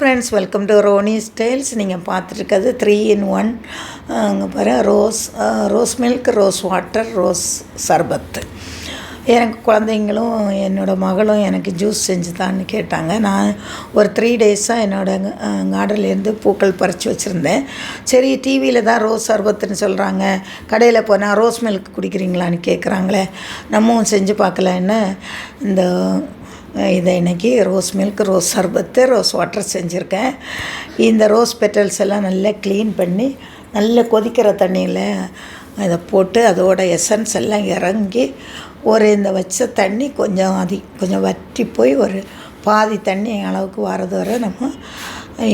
Friends welcome to Roni styles நீங்கள் பார்த்துருக்கிறது three in one அங்கே பாரு rose rose milk rose water rose சர்பத்து. எனக்கு குழந்தைங்களும் என்னோடய மகளும் எனக்கு ஜூஸ் செஞ்சு தான்னு கேட்டாங்க. நான் ஒரு த்ரீ டேஸாக என்னோடய கார்டன்லேருந்து பூக்கள் பறித்து வச்சுருந்தேன். சரி டிவியில் தான் ரோஸ் சர்பத்துன்னு சொல்கிறாங்க கடையில் போனால் ரோஸ் மில்க் குடிக்கிறீங்களான்னு கேட்குறாங்களே நம்மவும் செஞ்சு பார்க்கலன்னு இந்த இதை இன்றைக்கி ரோஸ் மில்க் ரோஸ் சர்பத்து ரோஸ் வாட்டர் செஞ்சுருக்கேன். இந்த ரோஸ் பெட்டல்ஸ் எல்லாம் நல்லா க்ளீன் பண்ணி நல்லா கொதிக்கிற தண்ணியில் அதை போட்டு அதோட எசன்ஸ் எல்லாம் இறங்கி ஒரு இந்த வச்ச தண்ணி கொஞ்சம் அதி கொஞ்சம் வற்றி போய் ஒரு பாதி தண்ணி அளவுக்கு வரது வரை நம்ம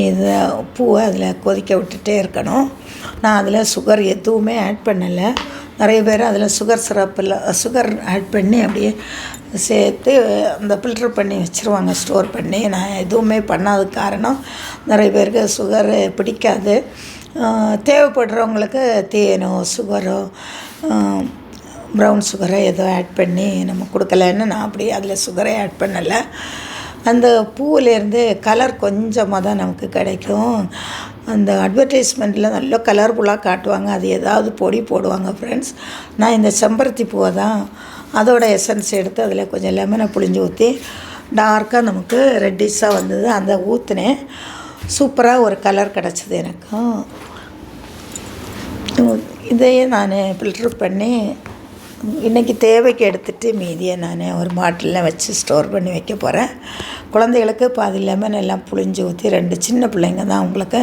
இதை பூவை அதில் கொதிக்க விட்டுட்டே இருக்கணும். நான் அதில் சுகர் எதுவுமே ஆட் பண்ணலை. நிறைய பேர் அதில் சுகர் சிரப்பில் சுகர் ஆட் பண்ணி அப்படியே சேர்த்து அந்த ஃபில்ட்ரு பண்ணி வச்சுருவாங்க ஸ்டோர் பண்ணி. நான் எதுவுமே பண்ணாத காரணம் நிறைய பேருக்கு சுகரு பிடிக்காது. தேவைப்படுறவங்களுக்கு தேனோ சுகரோ ப்ரௌன் சுகரோ ஏதோ ஆட் பண்ணி நம்ம கொடுக்கலன்னு நான் அப்படி அதில் சுகரே ஆட் பண்ணலை. அந்த பூவிலேருந்து கலர் கொஞ்சமாக தான் நமக்கு கிடைக்கும். அந்த அட்வர்டைஸ்மெண்ட்டில் நல்ல கலர்ஃபுல்லாக காட்டுவாங்க. அது ஏதாவது பொடி போடுவாங்க ஃப்ரெண்ட்ஸ் நான் இந்த செம்பருத்தி பூவை தான் அதோடய எசன்ஸ் எடுத்து அதில் கொஞ்சம் லெமனை புளிஞ்சு ஊற்றி டார்க்காக நமக்கு ரெட்டிஷாக வந்தது. அந்த ஊற்றுனேன் சூப்பராக ஒரு கலர் கிடச்சிது எனக்கும் இதையே நான் ஃபில்ட்ரு பண்ணி இன்றைக்கி தேவைக்கு எடுத்துகிட்டு மீதியை நான் ஒரு பாட்டிலில் வச்சு ஸ்டோர் பண்ணி வைக்க போகிறேன். குழந்தைகளுக்கு பாதி லெமன் எல்லாம் புளிஞ்சு ஊற்றி ரெண்டு சின்ன பிள்ளைங்க தான் அவங்களுக்கு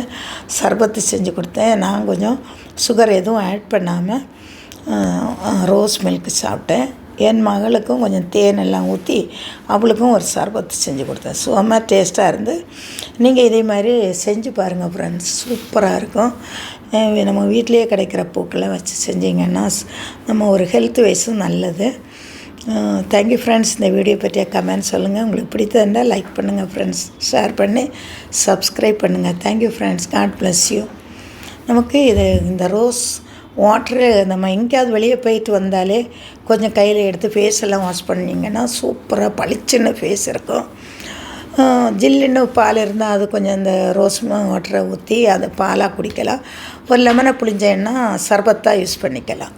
சர்பத்து செஞ்சு கொடுத்தேன். நான் கொஞ்சம் சுகர் எதுவும் ஆட் பண்ணாமல் ரோஸ் மில்க் சாப்பிட்டேன். என் மகளுக்கும் கொஞ்சம் தேன் எல்லாம் ஊற்றி அவளுக்கும் ஒரு சர்பத்து செஞ்சு கொடுத்தேன். சும்மா டேஸ்ட்டாக இருந்து. நீங்கள் இதே மாதிரி செஞ்சு பாருங்கள் ஃப்ரெண்ட்ஸ் சூப்பராக இருக்கும். நம்ம வீட்லேயே கிடைக்கிற பூக்களை வச்சு செஞ்சிங்கன்னா நம்ம ஒரு ஹெல்த் வைஸும் நல்லது. தேங்க்யூ ஃப்ரெண்ட்ஸ் இந்த வீடியோ பற்றிய கமெண்ட் சொல்லுங்கள் உங்களுக்கு பிடித்திருந்தால் லைக் பண்ணுங்கள் ஃப்ரெண்ட்ஸ் ஷேர் பண்ணி சப்ஸ்கிரைப் பண்ணுங்கள் thank you friends God bless you நமக்கு இது இந்த ரோஸ் வாட்ரு நம்ம எங்கேயாவது வெளியே போயிட்டு வந்தாலே கொஞ்சம் கையில் எடுத்து ஃபேஸ் எல்லாம் வாஷ் பண்ணிங்கன்னா சூப்பராக பளிச்சுன்னு ஃபேஸ் இருக்கும். ஜில்லுன்னு பால் இருந்தால் அது கொஞ்சம் இந்த ரோஸ் வாட்டரை ஊற்றி அதை பாலாக குடிக்கலாம். ஒரு லெமனை புளிஞ்சேன்னா சர்பத்தாக யூஸ் பண்ணிக்கலாம்.